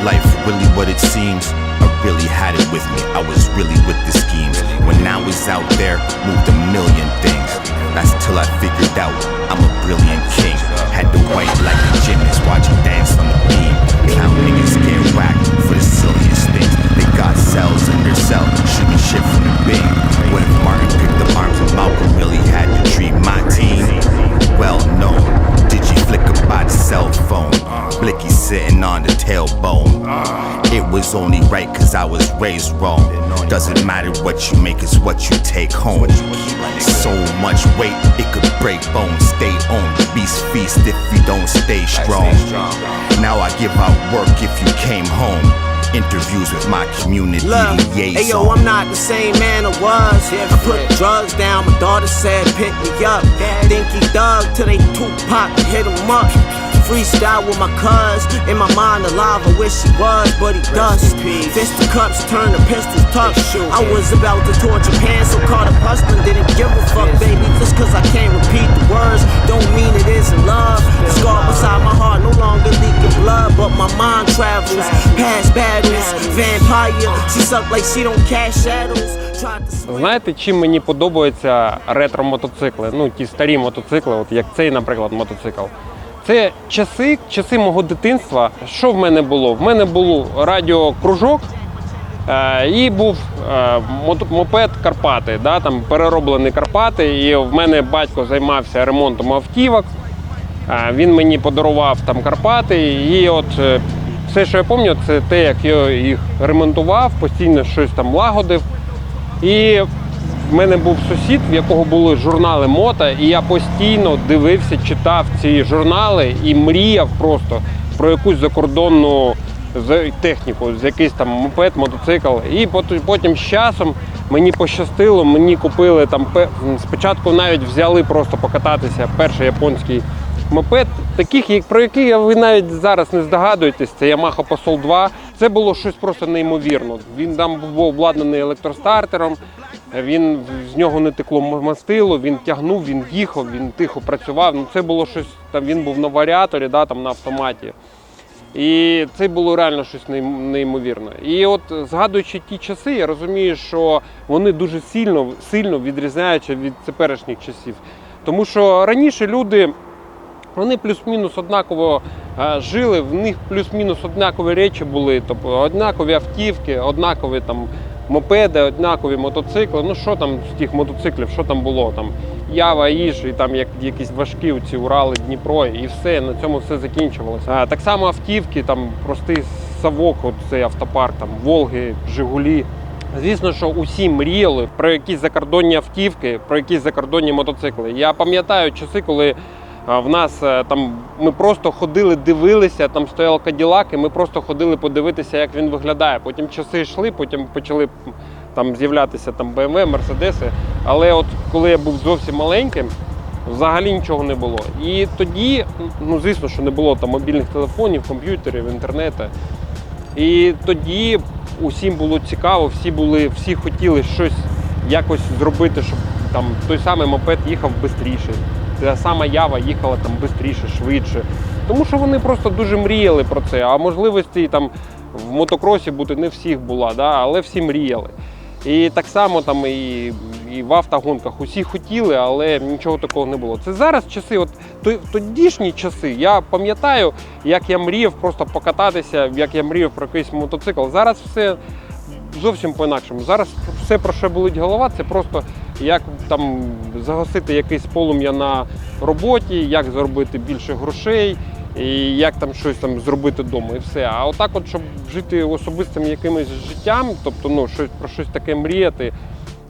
Life really what it seems? I really had it with me. I was really with the schemes. When I was out there, moved a million things. That's till I figured out I'm a brilliant king. Had the white like a gymnast, watching dance on the beam. How niggas get whacked for the silliest things. They got cells in their cell, shooting shit from the beam. What if Martin picked up arms and Malcolm really had to treat my team? Well known. Flicker by the cell phone? Blicky sitting on the tailbone. It was only right cause I was raised wrong. Doesn't matter what you make, it's what you take home. So much weight, it could break bones. Stay on, beast feast if you don't stay strong. Now I give out work if you came home. Interviews with my community Look, hey yo, I'm not the same man I was. I put drugs down, my daughter said pick me up. Think he dug till they Tupac hit him up. Freestyle with my cuz, in my mind alive, I wish he was, but he does. Fist to cups, turn the pistols tough. I was about to tour Japan, so caught a hustling, didn't give a fuck, baby. Just cause I can't repeat the words, don't mean it isn't love. The scar beside my heart, no longer leaking blood, but my mind travels past battles. Vampire, she suck like she don't cast shadows. Знаєте, чим мені подобаються ретро-мотоцикли? Ну, ті старі мотоцикли, от як цей, наприклад, мотоцикл. Це часи, часи мого дитинства. Що в мене було? В мене був радіокружок е, і був е, мопед Карпати, да, там перероблений Карпати. І в мене батько займався ремонтом автівок. Е, Він мені подарував там Карпати, і от все, що я пам'ятаю, це те, як я їх ремонтував, постійно щось там лагодив. І в мене був сусід, в якого були журнали мото, і я постійно дивився, читав ці журнали і мріяв просто про якусь закордонну техніку, з якийсь там мопед, мотоцикл. І потім з часом мені пощастило, мені купили там спочатку навіть взяли просто покататися перший японський мопед, таких, про які ви навіть зараз не здогадуєтесь, це Yamaha Posol 2. Це було щось просто неймовірно. Він там був обладнаний електростартером, він з нього не текло мастило, він тягнув, він їхав, він тихо працював. Ну це було щось там. Він був на варіаторі, да, там на автоматі. І це було реально щось неймовірне. І от згадуючи ті часи, я розумію, що вони дуже сильно, сильно відрізняються від теперішніх часів. Тому що раніше люди вони плюс-мінус однаково е, жили, в них плюс-мінус однакові речі були, тобто однакові автівки, однакові там мопеди, однакові мотоцикли. Ну що там з тих мотоциклів, що там було? Там Ява, Іж, і там як, якісь важкі ці Урали, Дніпро, і все, на цьому все закінчувалося. А, так само автівки, там простий Савок, от цей автопарк, там Волги, Жигулі. Звісно, що усі мріяли про якісь закордонні автівки, про якісь закордонні мотоцикли. Я пам'ятаю часи, коли в нас е, там ми просто ходили, дивилися, там стояв Каділак, і ми просто ходили подивитися, як він виглядає. Потім часи йшли, потім почали там з'являтися там BMW, Мерседеси. Але от коли я був зовсім маленьким, взагалі нічого не було. І тоді, ну звісно, що не було там мобільних телефонів, комп'ютерів, інтернету. І тоді усім було цікаво, всі були, всі хотіли щось якось зробити, щоб там той самий мопед їхав швидше. Та сама ява їхала там швидше, швидше. Тому що вони просто дуже мріяли про це. А можливості там в мотокросі бути не всіх була, да? але всі мріяли. І так само там і, і в автогонках усі хотіли, але нічого такого не було. Це зараз часи, от тодішні часи. Я пам'ятаю, як я мріяв просто покататися, як я мріяв про якийсь мотоцикл. Зараз все зовсім по-інакшому. Зараз все, про що болить голова, це просто як там загасити якесь полум'я на роботі, як заробити більше грошей. І як там щось там зробити вдома і все. А отак, от, щоб жити особистим якимось життям, тобто ну, щось про щось таке мріяти.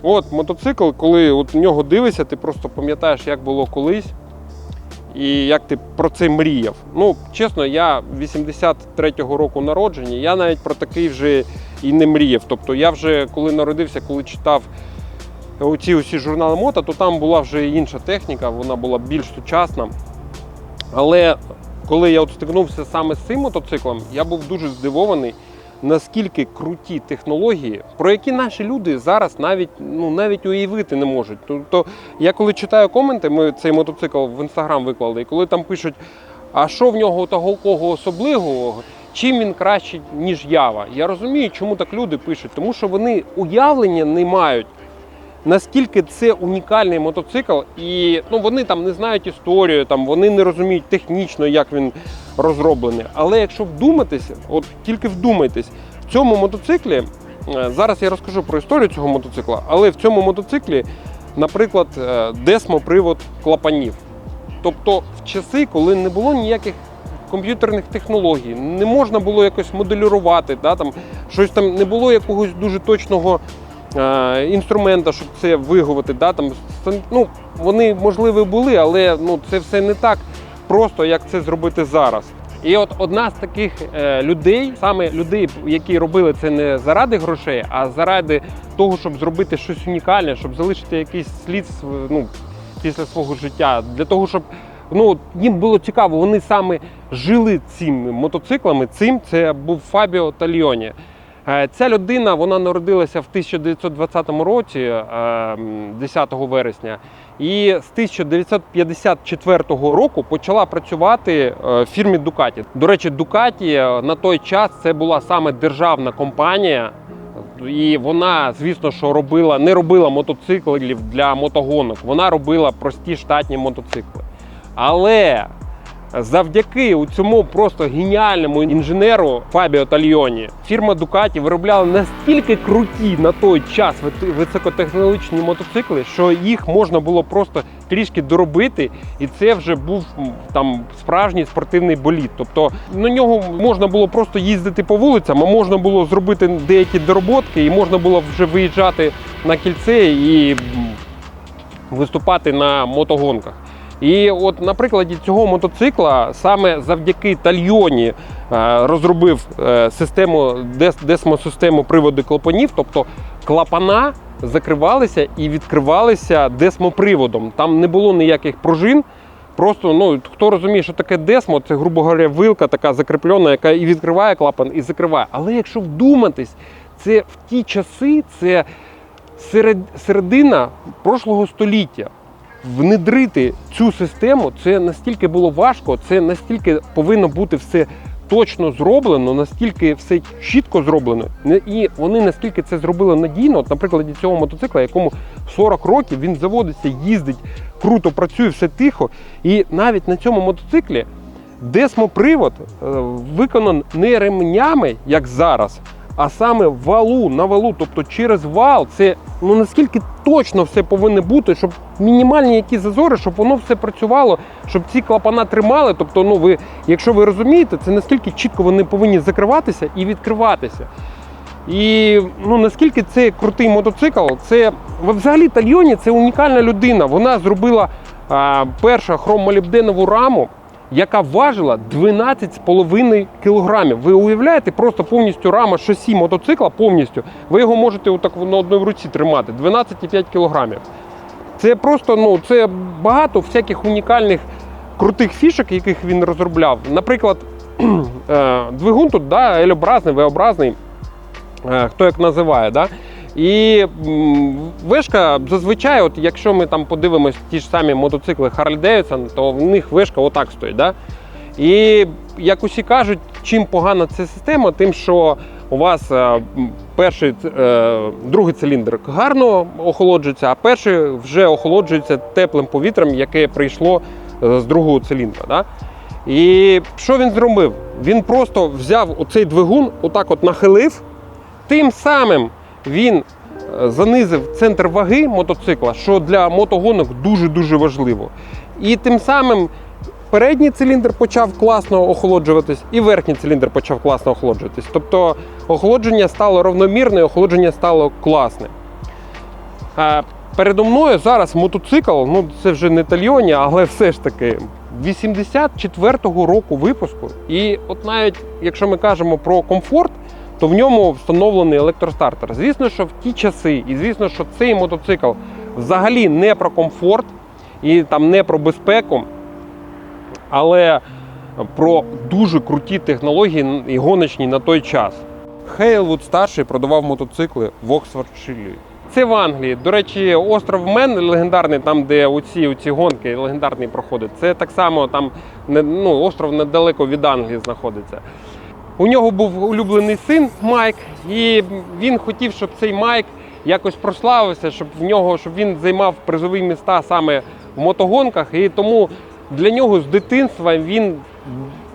От мотоцикл, коли от в нього дивишся, ти просто пам'ятаєш, як було колись і як ти про це мріяв. Ну, чесно, я 83-го року народження, я навіть про такий вже і не мріяв. Тобто я вже коли народився, коли читав оці усі журнали мото, то там була вже інша техніка, вона була більш сучасна. Але коли я от стикнувся саме з цим мотоциклом, я був дуже здивований, наскільки круті технології, про які наші люди зараз навіть ну навіть уявити не можуть. Тобто, я коли читаю коменти, ми цей мотоцикл в інстаграм виклали, і коли там пишуть, а що в нього такого особливого, чим він кращий, ніж Ява. Я розумію, чому так люди пишуть, тому що вони уявлення не мають. Наскільки це унікальний мотоцикл, і ну вони там не знають історію, там вони не розуміють технічно, як він розроблений. Але якщо вдуматися, от тільки вдумайтесь, в цьому мотоциклі е, зараз я розкажу про історію цього мотоцикла, але в цьому мотоциклі, наприклад, е, десмопривод клапанів. Тобто в часи, коли не було ніяких комп'ютерних технологій, не можна було якось моделювати, да, там, щось там не було якогось дуже точного е, інструмента, щоб це виговати. Да, там, ну, вони можливі були, але ну, це все не так просто, як це зробити зараз. І от одна з таких е, людей, саме людей, які робили це не заради грошей, а заради того, щоб зробити щось унікальне, щоб залишити якийсь слід ну, після свого життя, для того, щоб ну, їм було цікаво, вони саме жили цими мотоциклами. Цим це був Фабіо Тальйоні. Е, Ця людина вона народилася в 1920 році, е, 10 вересня, і з 1954 року почала працювати е, в фірмі Дукаті. До речі, Дукаті е, на той час це була саме державна компанія. І вона, звісно, що робила, не робила мотоциклів для мотогонок, вона робила прості штатні мотоцикли. Але завдяки цьому просто геніальному інженеру Фабіо Тальйоні фірма Ducati виробляла настільки круті на той час високотехнологічні мотоцикли, що їх можна було просто трішки доробити, і це вже був там справжній спортивний болід. Тобто на нього можна було просто їздити по вулицям, а можна було зробити деякі дороботки, і можна було вже виїжджати на кільце і виступати на мотогонках. І от на прикладі цього мотоцикла саме завдяки тальйоні е, розробив е, систему десмосистему приводу клапанів, тобто клапана закривалися і відкривалися десмоприводом. Там не було ніяких пружин. Просто ну хто розуміє, що таке десмо, це, грубо говоря, вилка така закріплена, яка і відкриває клапан, і закриває. Але якщо вдуматись, це в ті часи це серед, середина прошлого століття. Внедрити цю систему це настільки було важко, це настільки повинно бути все точно зроблено, настільки все чітко зроблено. І вони наскільки це зробили надійно, от, наприклад, цього мотоцикла, якому 40 років він заводиться, їздить, круто працює, все тихо. І навіть на цьому мотоциклі десмопривод е, виконан не ремнями, як зараз, а саме валу на валу, тобто через вал, це ну наскільки точно все повинно бути, щоб мінімальні які зазори, щоб воно все працювало, щоб ці клапана тримали. Тобто, ну ви, якщо ви розумієте, це наскільки чітко вони повинні закриватися і відкриватися. І ну наскільки це крутий мотоцикл, це взагалі Тальйоні це унікальна людина. Вона зробила а, першу хромолібденову раму, яка важила 12,5 кілограмів. Ви уявляєте, просто повністю рама шасі мотоцикла повністю. Ви його можете отак на одній руці тримати 12,5 кілограмів. Це просто ну це багато всяких унікальних крутих фішок, яких він розробляв. Наприклад, е, двигун тут да, L-образний, V-образний, е, хто як називає. Да? І вишка зазвичай, от якщо ми там подивимось ті ж самі мотоцикли Harley Davidson, то в них вишка отак стоїть. Да? І як усі кажуть, чим погана ця система, тим, що у вас е, перший, е, другий циліндр гарно охолоджується, а перший вже охолоджується теплим повітрям, яке прийшло е, з другого циліндра. Да? І що він зробив? Він просто взяв оцей двигун, отак от нахилив, тим самим він е, занизив центр ваги мотоцикла, що для мотогонок дуже-дуже важливо. І тим самим передній циліндр почав класно охолоджуватись, і верхній циліндр почав класно охолоджуватись. Тобто охолодження стало равномірне, охолодження стало класне. Передо мною зараз мотоцикл, ну це вже не тальйоні, але все ж таки 84-го року випуску. І от навіть якщо ми кажемо про комфорт, то в ньому встановлений електростартер. Звісно, що в ті часи, і звісно, що цей мотоцикл взагалі не про комфорт і там не про безпеку, але про дуже круті технології і гоночні на той час. Хейлвуд старший продавав мотоцикли в Оксфордширі. Це в Англії. До речі, остров Мен легендарний, там, де оці, оці гонки легендарні проходять. Це так само там ну, остров недалеко від Англії знаходиться. У нього був улюблений син Майк, і він хотів, щоб цей Майк якось прославився, щоб в нього щоб він займав призові міста саме в мотогонках. І тому для нього з дитинства він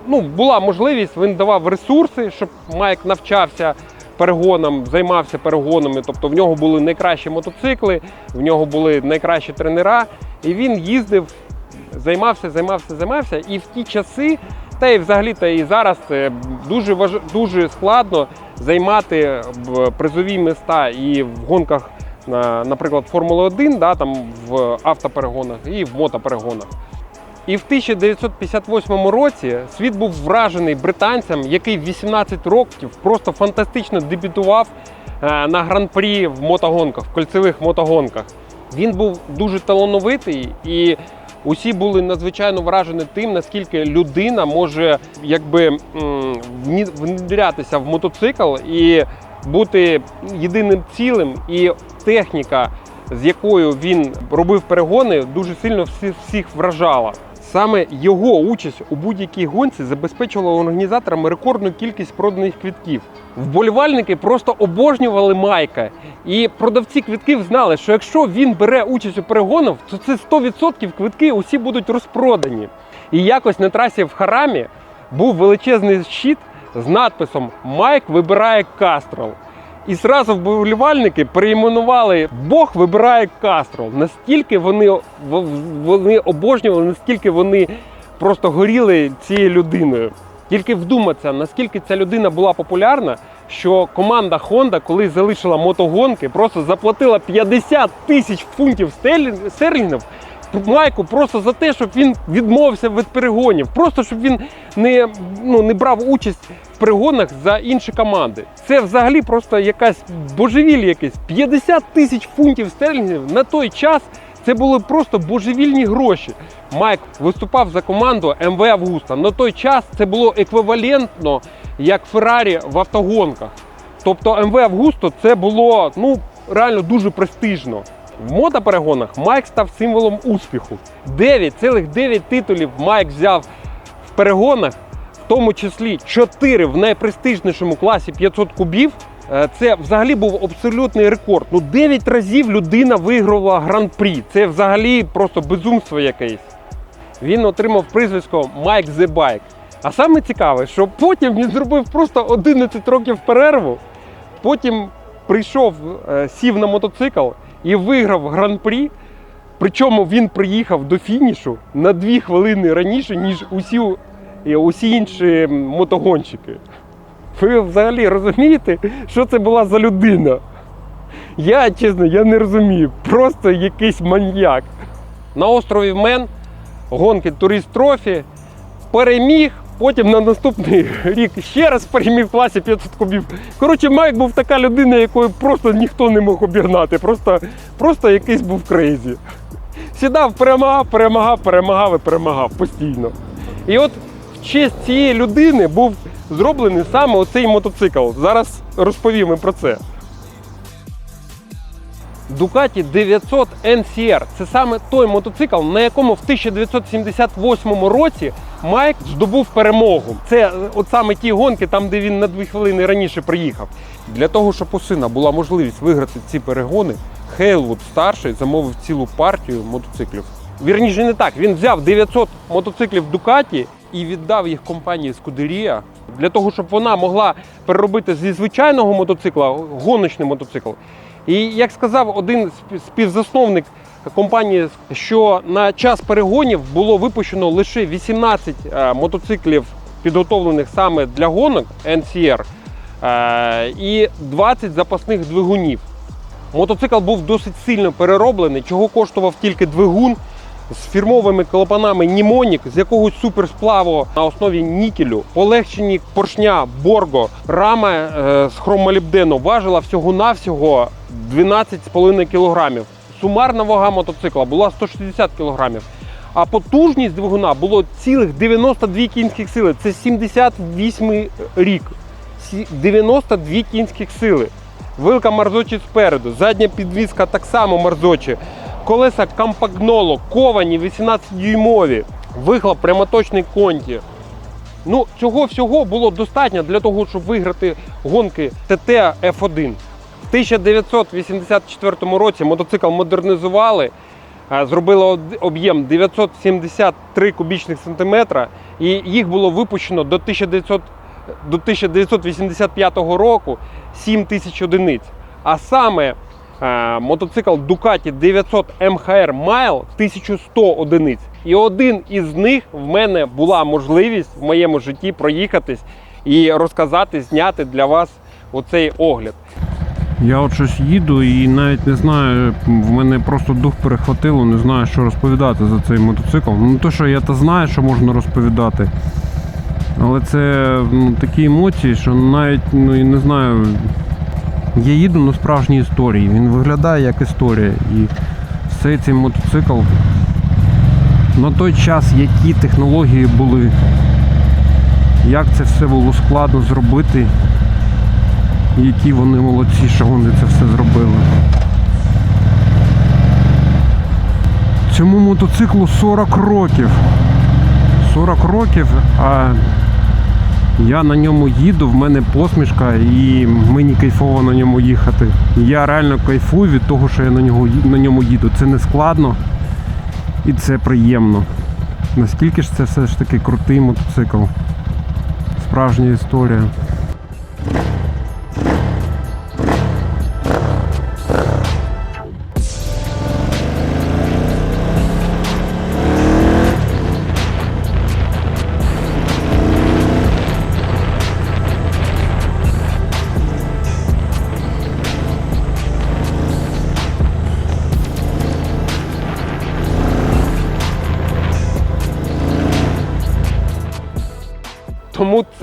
ну, була можливість, він давав ресурси, щоб Майк навчався перегонам, займався перегонами. Тобто в нього були найкращі мотоцикли, в нього були найкращі тренера, і він їздив, займався, займався, займався. І в ті часи, та й взагалі та і зараз е, дуже важ... дуже складно займати призові міста і в гонках, на, наприклад, Формули 1, да, там в автоперегонах і в мотоперегонах. І в 1958 році світ був вражений британцем, який в 18 років просто фантастично дебютував е, на гран-прі в мотогонках, в кольцевих мотогонках. Він був дуже талановитий, і усі були надзвичайно вражені тим, наскільки людина може якби внедрятися в мотоцикл і бути єдиним цілим. І техніка, з якою він робив перегони, дуже сильно всі- всіх вражала. Саме його участь у будь-якій гонці забезпечувала організаторам рекордну кількість проданих квитків. Вболівальники просто обожнювали Майка, і продавці квитків знали, що якщо він бере участь у перегонах, то це 100% квитки усі будуть розпродані. І якось на трасі в Харамі був величезний щит з надписом Майк вибирає Кастрол. І зразу вболівальники перейменували Бог вибирає Кастро. Настільки вони, вони обожнювали, наскільки вони просто горіли цією людиною. Тільки вдуматися, наскільки ця людина була популярна, що команда Honda, коли залишила мотогонки, просто заплатила 50 тисяч фунтів стерлін- стерлінгів Майку просто за те, щоб він відмовився від перегонів, просто щоб він не, ну, не брав участь в перегонах за інші команди. Це взагалі просто якась божевілля якесь. 50 тисяч фунтів стерлінгів на той час це були просто божевільні гроші. Майк виступав за команду МВ Августа. На той час це було еквівалентно як Феррарі в автогонках. Тобто МВ Августо це було ну реально дуже престижно. В мотоперегонах Майк став символом успіху. 9, цілих 9 титулів Майк взяв в перегонах, в тому числі 4 в найпрестижнішому класі 500 кубів. Е, Це взагалі був абсолютний рекорд. Ну 9 разів людина виграла гран-прі. Це взагалі просто безумство якесь. Він отримав прізвисько Майк The Bike. А саме цікаве, що потім він зробив просто 11 років перерву. Потім прийшов, е, сів на мотоцикл і виграв гран-прі. Причому він приїхав до фінішу на 2 хвилини раніше, ніж усі, усі інші мотогонщики. Ви взагалі розумієте, що це була за людина? Я, чесно, я не розумію. Просто якийсь маньяк. На острові Мен гонки турист трофі переміг. Потім на наступний рік ще раз переміг в класі 500 кубів. Коротше, Майк був така людина, якою просто ніхто не мог обігнати. Просто, просто якийсь був крейзі. Сідав, перемагав, перемагав, перемагав і перемагав постійно. І от в честь цієї людини був зроблений саме оцей мотоцикл. Зараз розповім про це. Ducati 900 NCR – це саме той мотоцикл, на якому в 1978 році Майк здобув перемогу. Це е, от саме ті гонки, там де він на дві хвилини раніше приїхав. Для того, щоб у сина була можливість виграти ці перегони, Хейлвуд старший замовив цілу партію мотоциклів. Вірніше не так. Він взяв 900 мотоциклів Ducati і віддав їх компанії Scuderia для того, щоб вона могла переробити зі звичайного мотоцикла гоночний мотоцикл. І як сказав один співзасновник компанії, що на час перегонів було випущено лише 18 е, мотоциклів, підготовлених саме для гонок NCR, е, і 20 запасних двигунів. Мотоцикл був досить сильно перероблений, чого коштував тільки двигун з фірмовими клапанами Німонік з якогось суперсплаву на основі нікелю, полегшені поршня Борго, рама е, з хромолібдену важила всього-навсього 12,5 кг. Сумарна вага мотоцикла була 160 кг. А потужність двигуна було цілих 92 кінських сили. Це 78 рік. 92 кінських сили. Вилка марзочі спереду, задня підвізка так само марзочі. Колеса кампагноло, ковані 18-дюймові, вихлоп прямоточний конті. Ну, цього всього було достатньо для того, щоб виграти гонки ТТ F1. В 1984 році мотоцикл модернізували, е, зробили об'єм 973 кубічних сантиметра, і їх було випущено до 1900 до 1985 року 7 тисяч одиниць. А саме мотоцикл Ducati 900 MHR Mile 1100 одиниць. І один із них в мене була можливість в моєму житті проїхатись і розказати, зняти для вас оцей огляд. Я от щось їду і навіть не знаю, в мене просто дух перехватило, не знаю, що розповідати за цей мотоцикл. Ну то, що я то знаю, що можна розповідати. Але це ну, такі емоції, що навіть ну, і не знаю. Я їду на справжній історії. Він виглядає як історія. І цей цей мотоцикл на той час, які технології були, як це все було складно зробити. І які вони молодці, що вони це все зробили. Цьому мотоциклу 40 років. 40 років, а я на ньому їду, в мене посмішка і мені кайфово на ньому їхати. Я реально кайфую від того, що я на, нього, на ньому їду. Це не складно і це приємно. Наскільки ж це все ж таки крутий мотоцикл. Справжня історія.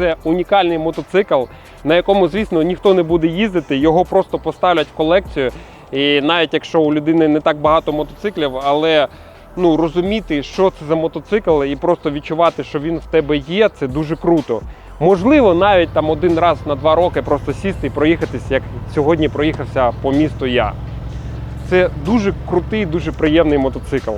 Це унікальний мотоцикл, на якому, звісно, ніхто не буде їздити, його просто поставлять в колекцію. І навіть якщо у людини не так багато мотоциклів, але ну, розуміти, що це за мотоцикл, і просто відчувати, що він в тебе є, це дуже круто. Можливо, навіть там один раз на два роки просто сісти і проїхатись, як сьогодні проїхався по місту я. Це дуже крутий, дуже приємний мотоцикл.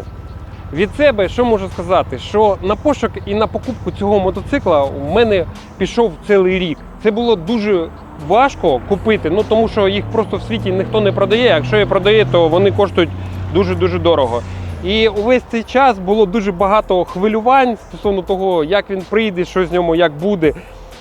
Від себе що можу сказати? Що на пошук і на покупку цього мотоцикла у мене пішов цілий рік. Це було дуже важко купити, ну тому що їх просто в світі ніхто не продає. Якщо і продає, то вони коштують дуже дуже дорого. І увесь цей час було дуже багато хвилювань стосовно того, як він прийде, що з ньому як буде.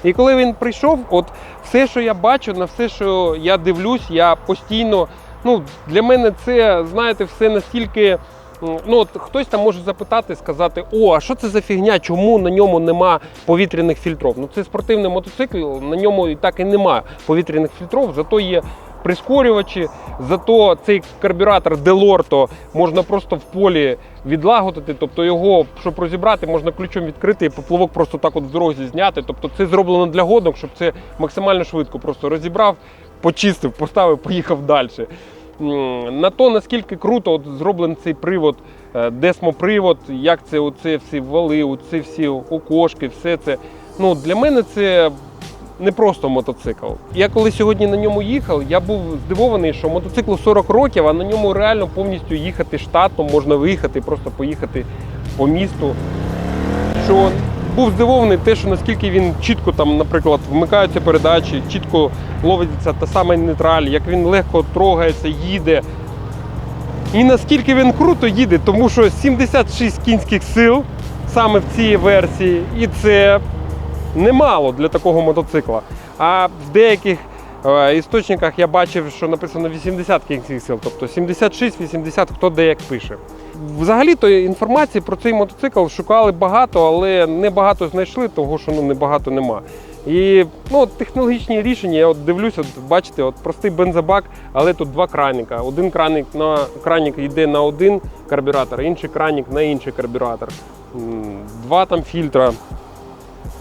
І коли він прийшов, от все, що я бачу, на все, що я дивлюсь, я постійно. Ну, для мене це, знаєте, все настільки. Ну, от хтось там може запитати, сказати: о, а що це за фігня? Чому на ньому нема повітряних фільтрів? Ну, це спортивний мотоцикл, на ньому і так і нема повітряних фільтрів, зато є прискорювачі, зато цей карбюратор Делорто можна просто в полі відлагодити, тобто його, щоб розібрати, можна ключом відкрити і поплавок просто так от з дорозі зняти. Тобто це зроблено для гонок, щоб це максимально швидко просто розібрав, почистив, поставив, поїхав далі. На то, наскільки круто от зроблений цей привод, е, десмопривод, як це оце всі вали, оці всі окошки, все це. Ну, для мене це не просто мотоцикл. Я коли сьогодні на ньому їхав, я був здивований, що мотоциклу 40 років, а на ньому реально повністю їхати штатом, можна виїхати, просто поїхати по місту. Що був здивований те, що наскільки він чітко там, наприклад, вмикаються передачі, чітко ловиться та сама нейтраль, як він легко трогається, їде. І наскільки він круто їде, тому що 76 кінських сил саме в цій версії, і це немало для такого мотоцикла. А в деяких істочниках я бачив, що написано 80 кінських тобто 76-80, хто де як пише. Взагалі-то інформації про цей мотоцикл шукали багато, але не багато знайшли, того що ну, не багато нема. І ну, технологічні рішення, я от дивлюся, от, бачите, от простий бензобак, але тут два краніка. Один краник на кранік йде на один карбюратор, інший кранік на інший карбюратор. Два там фільтра.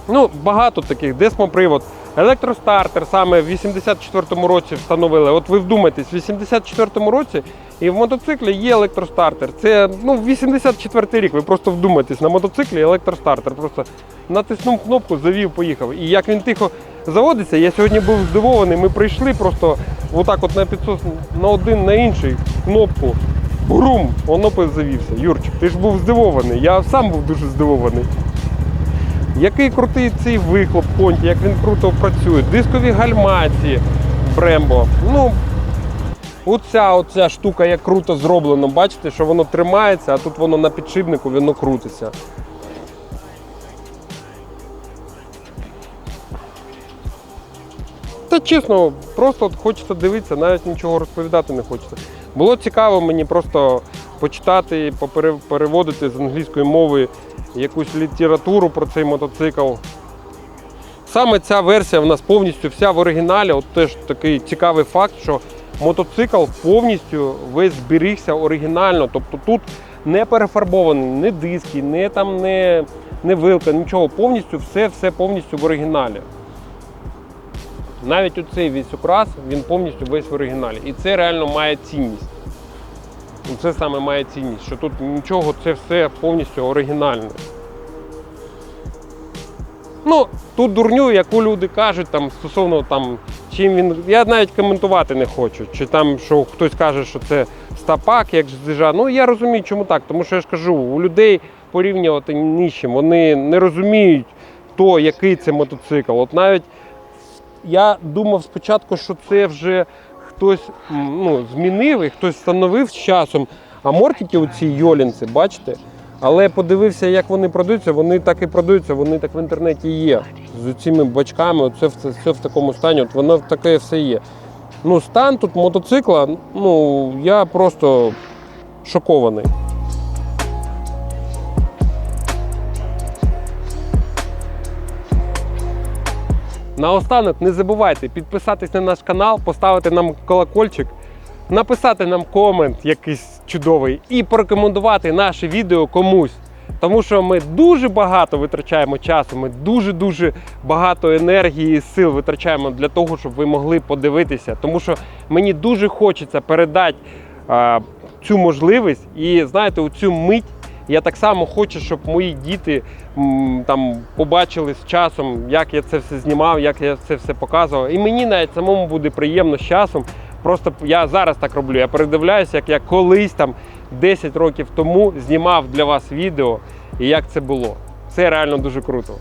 Ну, багато таких, десмопривод. Електростартер саме в 84-му році встановили. От ви вдумайтесь, в 84-му році і в мотоциклі є електростартер. Це ну, 84-й рік. Ви просто вдумайтесь, на мотоциклі електростартер. Просто натиснув кнопку, завів, поїхав. І як він тихо заводиться, я сьогодні був здивований. Ми прийшли просто отак от на підсос на один, на інший кнопку. Бурум, воно завівся. Юрчик, ти ж був здивований. Я сам був дуже здивований. Який крутий цей вихлоп конті, як він круто працює, дискові гальмації Брембо. Ну, оця, оця штука як круто зроблено. Бачите, що воно тримається, а тут воно на підшипнику, воно крутиться. Та чесно, просто от хочеться дивитися, навіть нічого розповідати не хочеться. Було цікаво мені просто почитати, попере- переводити з англійської мови якусь літературу про цей мотоцикл. Саме ця версія в нас повністю вся в оригіналі. От теж такий цікавий факт, що мотоцикл повністю весь зберігся оригінально. Тобто тут не перефарбований, не диски, не там не, не вилка, нічого. Повністю все, все повністю в оригіналі. Навіть оцей весь окрас, він повністю весь в оригіналі. І це реально має цінність. І це саме має цінність, що тут нічого, це все повністю оригінальне. Ну, тут дурню, яку люди кажуть там стосовно там, чим він. Я навіть коментувати не хочу. Чи там, що хтось каже, що це стапак, як здижа. Ну я розумію, чому так. Тому що я ж кажу, у людей порівнювати нічим. Вони не розуміють то, який це мотоцикл. От навіть я думав спочатку, що це вже хтось ну, змінив і хтось встановив з часом. А мортики у цій йолінці, бачите? Але подивився, як вони продаються, вони так і продаються, вони так в інтернеті є. З цими бачками, це все, все в такому стані, от воно таке все є. Ну, стан тут мотоцикла, ну, я просто шокований. Наостанок не забувайте підписатись на наш канал, поставити нам колокольчик, написати нам комент якийсь чудовий і порекомендувати наше відео комусь. Тому що ми дуже багато витрачаємо часу, ми дуже-дуже багато енергії і сил витрачаємо для того, щоб ви могли подивитися. Тому що мені дуже хочеться передати а, цю можливість і знаєте, у цю мить я так само хочу, щоб мої діти там побачили з часом, як я це все знімав, як я це все показував. І мені навіть самому буде приємно з часом. Просто я зараз так роблю. Я передивляюся, як я колись там 10 років тому знімав для вас відео і як це було. Це реально дуже круто.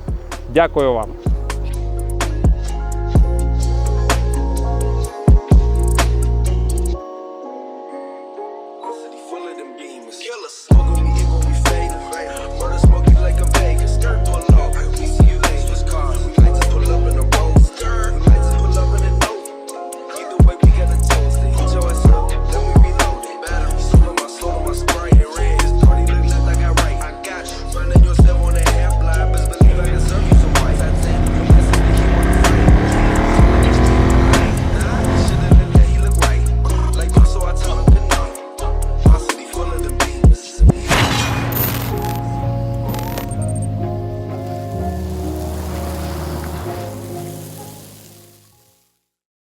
Дякую вам.